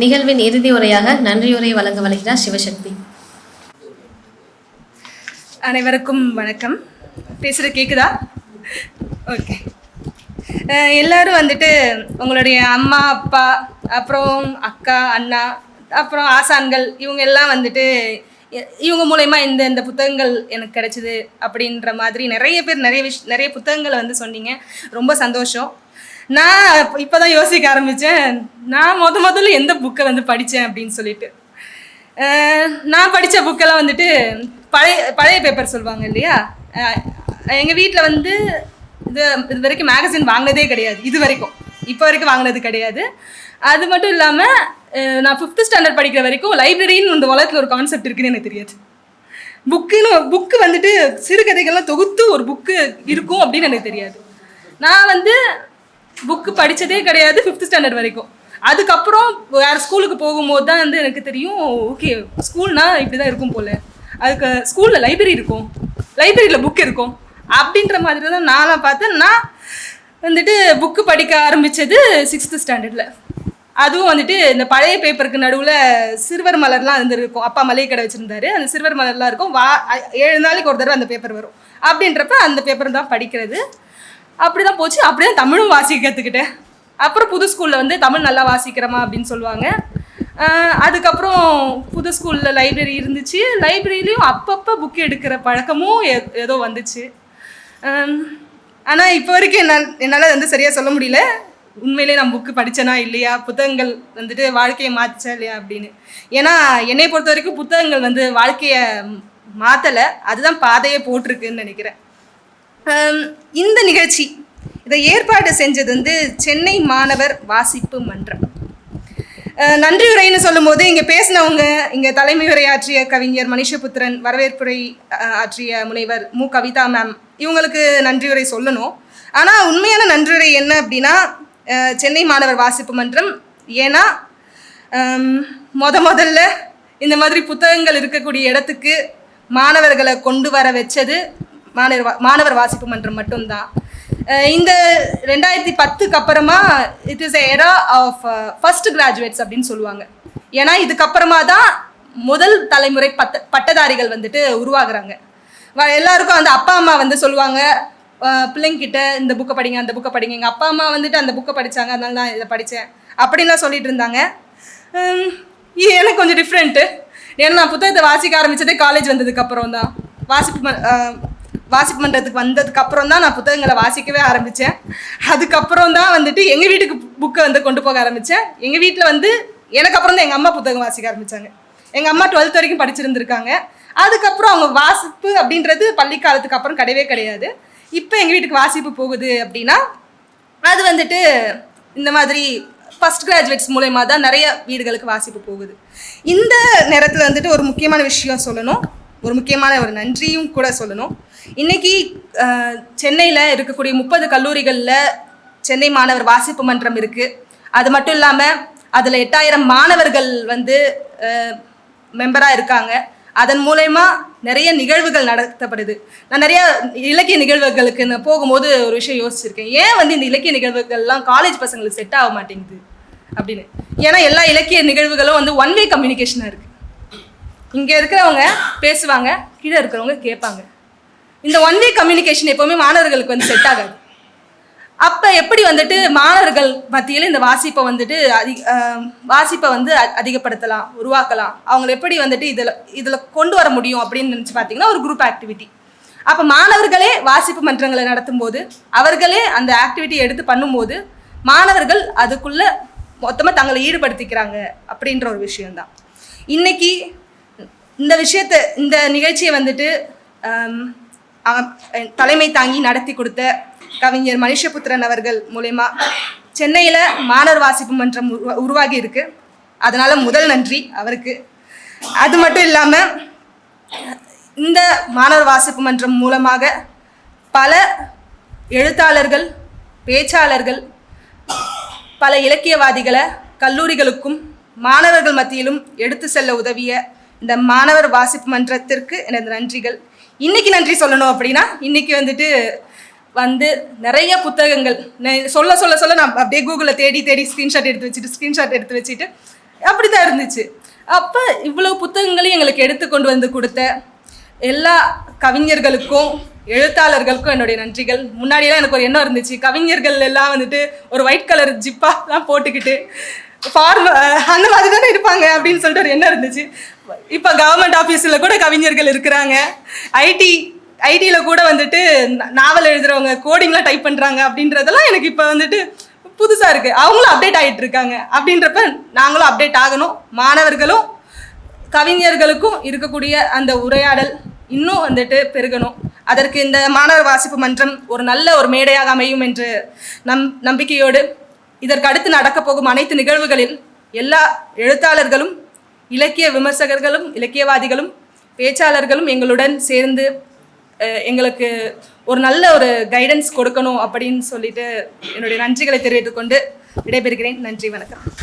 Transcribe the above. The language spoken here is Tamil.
நிகழ்வின் இறுதி உரையாக நன்றியுரை வழங்க வருகிறார் சிவசக்தி. அனைவருக்கும் வணக்கம். பேசுகிறது கேட்குதா ஓகே எல்லோரும் எல்லாரும் வந்துட்டு உங்களுடைய அம்மா அப்பா அப்புறம் அக்கா அண்ணா அப்புறம் ஆசான்கள் இவங்க எல்லாம் வந்துட்டு இவங்க மூலயமா இந்த இந்த புத்தகங்கள் எனக்கு கிடைச்சிது அப்படின்ற மாதிரி நிறைய பேர் நிறைய விஷ் நிறைய புத்தகங்களை வந்து சொன்னீங்க. ரொம்ப சந்தோஷம். நான் இப்போ தான் யோசிக்க ஆரம்பித்தேன் நான் முத முதல்ல எந்த புக்கை வந்து படித்தேன் அப்படின்னு சொல்லிட்டு. நான் படித்த புக்கெல்லாம் வந்துட்டு பழைய பழைய பேப்பர் சொல்லுவாங்க இல்லையா? எங்கள் வீட்டில் வந்து இது இது வரைக்கும் மேகசின் வாங்கினதே கிடையாது. இது வரைக்கும். இப்போ வரைக்கும் வாங்கினது கிடையாது. அது மட்டும் இல்லாமல் நான் ஃபிஃப்த் ஸ்டாண்டர்ட் படிக்கிற வரைக்கும் லைப்ரரின்னு இந்த உலகத்தில் ஒரு கான்செப்ட் இருக்குன்னு எனக்கு தெரியாது. புக்குன்னு புக்கு வந்துட்டு சிறுகதைகள்லாம் தொகுத்து ஒரு புக்கு இருக்கும் அப்படின்னு எனக்கு தெரியாது. நான் வந்து புக்கு படித்ததே கிடையாது ஃபிஃப்த் ஸ்டாண்டர்ட் வரைக்கும். அதுக்கப்புறம் வேறு ஸ்கூலுக்கு போகும்போது தான் வந்து எனக்கு தெரியும் ஓகே ஸ்கூல்னால் இப்படி தான் இருக்கும் போல். அதுக்கு ஸ்கூலில் லைப்ரரி இருக்கும். லைப்ரரியில் புக் இருக்கும். அப்படின்ற மாதிரி தான் நான்லாம் பார்த்தேன். நான் வந்துட்டு புக்கு படிக்க ஆரம்பித்தது சிக்ஸ்த்து ஸ்டாண்டர்டில் அதுவும் வந்துட்டு இந்த பழைய பேப்பருக்கு நடுவில் சிறுவர் மலர்லாம் இருந்திருக்கும். அப்பா மளிகை கடை வச்சுருந்தாரு. அந்த சிறுவர் மலர்லாம் இருக்கும். வா ஏழு நாளைக்கு ஒரு தடவை அந்த பேப்பர் வரும். அப்படின்றப்ப அந்த பேப்பர் தான் படிக்கிறது. அப்படி தான் போச்சு. அப்படியே தமிழும் வாசிக்க கற்றுக்கிட்டேன் அப்புறம் புது ஸ்கூலில் வந்து தமிழ் நல்லா வாசிக்கிறமா அப்படின்னு சொல்லுவாங்க. அதுக்கப்புறம் புது ஸ்கூலில் லைப்ரரி இருந்துச்சு. லைப்ரரியிலையும் அப்பப்போ புக் எடுக்கிற பழக்கமும் ஏதோ வந்துச்சு. ஆனால் இப்போ வரைக்கும் என்னால் என்னால் வந்து சரியாக சொல்ல முடியல. உண்மையிலே நான் புக்கு படித்தேனா இல்லையா? புத்தகங்கள் வந்துட்டு வாழ்க்கையை மாற்றிச்சா இல்லையா அப்படின்னு. ஏன்னா என்னை பொறுத்த வரைக்கும் புத்தகங்கள் வந்து வாழ்க்கையை மாற்றலை அதுதான் பாதையை போட்டிருக்குன்னு நினைக்கிறேன். இந்த நிகழ்ச்சி இதை ஏற்பாடு செஞ்சது வந்து சென்னை மாணவர் வாசிப்பு மன்றம். நன்றி உரைன்னு சொல்லும்போது இங்கே பேசினவங்க இங்கே தலைமை உரையாற்றிய கவிஞர் மணிஷபுத்திரன் வரவேற்புரை ஆற்றிய முனைவர் மு. கவிதா மேம் இவங்களுக்கு நன்றி உரை சொல்லணும். ஆனால் உண்மையான நன்றியுரை என்ன அப்படின்னா சென்னை மாணவர் வாசிப்பு மன்றம். ஏன்னா முத முதல்ல இந்த மாதிரி புத்தகங்கள் இருக்கக்கூடிய இடத்துக்கு மாணவர்களை கொண்டு வர வச்சது மாணவர் வா- மாணவர் வாசிப்பு மன்றம் மட்டும்தான் இந்த ரெண்டாயிரத்தி பத்துக்கு அப்புறமா it is era of first graduates அப்படின்னு சொல்லுவாங்க. ஏன்னா இதுக்கப்புறமா தான் முதல் தலைமுறை பட்ட பட்டதாரிகள் வந்துட்டு உருவாகிறாங்க. வ- எல்லாருக்கும் அந்த அப்பா அம்மா வந்து சொல்லுவாங்க பிள்ளைங்கிட்ட இந்த புக்கை படிங்க அந்த புக்கை படிங்க. எங்கள் அப்பா அம்மா வந்துட்டு அந்த புக்கை படித்தாங்க அதனால நான் இதை படித்தேன் அப்படின்லாம் சொல்லிட்டு இருந்தாங்க. எனக்கு கொஞ்சம் டிஃப்ரெண்ட்டு ஏன்னா நான் புத்தகத்தை வாசிக்க ஆரம்பித்ததே காலேஜ் வந்ததுக்கப்புறம் தான். வாசிப்பு வாசிப்பு மன்றத்துக்கு வந்ததுக்கு அப்புறம் தான் நான் புத்தகங்களை வாசிக்கவே ஆரம்பித்தேன் அதுக்கப்புறம் தான் வந்துட்டு எங்கள் வீட்டுக்கு புக்கை வந்து கொண்டு போக ஆரம்பித்தேன் எங்கள் வீட்டில் வந்து எனக்கு அப்புறம் தான் எங்கள் அம்மா புத்தகம் வாசிக்க ஆரம்பித்தாங்க எங்கள் அம்மா டுவெல்த் வரைக்கும் படிச்சிருந்துருக்காங்க. அதுக்கப்புறம் அவங்க வாசிப்பு அப்படின்றது பள்ளி காலத்துக்கு அப்புறம் கிடையவே கிடையாது. இப்போ எங்கள் வீட்டுக்கு வாசிப்பு போகுது அப்படின்னா அது வந்துட்டு இந்த மாதிரி ஃபஸ்ட் கிராஜுவேட்ஸ் மூலயமா தான் நிறைய வீடுகளுக்கு வாசிப்பு போகுது. இந்த நேரத்தில் வந்துட்டு ஒரு முக்கியமான விஷயம் சொல்லணும். ஒரு முக்கியமான ஒரு நன்றியும் கூட சொல்லணும். இன்றைக்கி சென்னையில் இருக்கக்கூடிய முப்பது கல்லூரிகளில் சென்னை மாணவர் வாசிப்பு மன்றம் இருக்குது அது மட்டும் இல்லாமல் அதில் எட்டாயிரம் மாணவர்கள் வந்து மெம்பராக இருக்காங்க. அதன் மூலயமா நிறைய நிகழ்வுகள் நடத்தப்படுது. நான் நிறைய இலக்கிய நிகழ்வுகளுக்கு நான் போகும்போது ஒரு விஷயம் யோசிச்சிருக்கேன். ஏன் வந்து இந்த இலக்கிய நிகழ்வுகள்லாம் காலேஜ் பசங்களுக்கு செட் ஆக மாட்டேங்குது அப்படின்னு? ஏன்னா எல்லா இலக்கிய நிகழ்வுகளும் வந்து ஒன் வே கம்யூனிகேஷனாக இருக்குது இங்கே இருக்கிறவங்க பேசுவாங்க கீழே இருக்கிறவங்க கேட்பாங்க. இந்த ஒன் வே கம்யூனிகேஷன் எப்போவுமே மாணவர்களுக்கு வந்து செட் ஆகாது. அப்போ எப்படி வந்துட்டு மாணவர்கள் மத்தியில் இந்த வாசிப்பை வந்துட்டு அதிக வாசிப்பை வந்து அதிகப்படுத்தலாம் உருவாக்கலாம்? அவங்களை எப்படி வந்துட்டு இதில் இதில் கொண்டு வர முடியும் அப்படின்னு நினச்சி பார்த்தீங்கன்னா ஒரு குரூப் ஆக்டிவிட்டி அப்போ மாணவர்களே வாசிப்பு மன்றங்களை நடத்தும் போது அவர்களே அந்த ஆக்டிவிட்டி எடுத்து பண்ணும்போது மாணவர்கள் அதுக்குள்ள மொத்தமாக தங்களை ஈடுபடுத்திக்கிறாங்க அப்படின்ற ஒரு விஷயம்தான். இன்னைக்கு இந்த விஷயத்தை இந்த நிகழ்ச்சியை வந்துட்டு தலைமை தாங்கி நடத்தி கொடுத்த கவிஞர் மனுஷபுத்திரன் அவர்கள் மூலயமா சென்னையில் மாணவர் வாசிப்பு மன்றம் உருவா- உருவாகி இருக்கு. அதனால முதல் நன்றி அவருக்கு. அது மட்டும் இல்லாமல் இந்த மாணவர் வாசிப்பு மன்றம் மூலமாக பல எழுத்தாளர்கள் பேச்சாளர்கள் பல இலக்கியவாதிகளை கல்லூரிகளுக்கும் மாணவர்கள் மத்தியிலும் எடுத்து செல்ல உதவிய இந்த மாணவர் வாசிப்பு மன்றத்திற்கு எனது நன்றிகள். இன்னைக்கு நன்றி சொல்லணும் அப்படின்னா இன்னைக்கு வந்துட்டு வந்து நிறைய புத்தகங்கள். சொல்ல சொல்ல சொல்ல நான் அப்படியே கூகுளில் தேடி தேடி ஸ்க்ரீன்ஷாட் எடுத்து வச்சுட்டு ஸ்க்ரீன்ஷாட் எடுத்து வச்சுட்டு அப்படி தான் இருந்துச்சு. அப்போ இவ்வளோ புத்தகங்களையும் எங்களுக்கு எடுத்து கொண்டு வந்து கொடுத்த எல்லா கவிஞர்களுக்கும் எழுத்தாளர்களுக்கும் என்னுடைய நன்றிகள். முன்னாடியெல்லாம் எனக்கு ஒரு எண்ணம் இருந்துச்சு. கவிஞர்கள் எல்லாம் வந்துட்டு ஒரு ஒயிட் கலர் ஜிப்பாலாம் போட்டுக்கிட்டு ஃபார்ம அந்த மாதிரி தானே இருப்பாங்க அப்படின்னு சொல்லிட்டு ஒரு எண்ணம் இருந்துச்சு. இப்போ கவர்மெண்ட் ஆஃபீஸில் கூட கவிஞர்கள் இருக்கிறாங்க. ஐடி ஐடியில் கூட வந்துட்டு நாவல் எழுதுறவங்க கோடிங்லாம் டைப் பண்ணுறாங்க அப்படின்றதெல்லாம் எனக்கு இப்போ வந்துட்டு புதுசாக இருக்குது அவங்களும் அப்டேட் ஆகிட்டு இருக்காங்க. அப்படின்றப்ப நாங்களும் அப்டேட் ஆகணும். மாணவர்களும் கவிஞர்களுக்கும் இருக்கக்கூடிய அந்த உரையாடல் இன்னும் வந்துட்டு பெருகணும். அதற்கு இந்த மாணவர் வாசிப்பு மன்றம் ஒரு நல்ல ஒரு மேடையாக அமையும் என்று நம் நம்பிக்கையோடு இதற்கு அடுத்து நடக்கப் போகும் அனைத்து நிகழ்வுகளில் எல்லா எழுத்தாளர்களும் இலக்கிய விமர்சகர்களும் இலக்கியவாதிகளும் பேச்சாளர்களும் எங்களுடன் சேர்ந்து எங்களுக்கு ஒரு நல்ல ஒரு கைடன்ஸ் கொடுக்கணும் அப்படின்னு சொல்லிட்டு என்னுடைய நன்றிகளை தெரிவித்துக்கொண்டு விடைபெறுகிறேன். நன்றி வணக்கம்.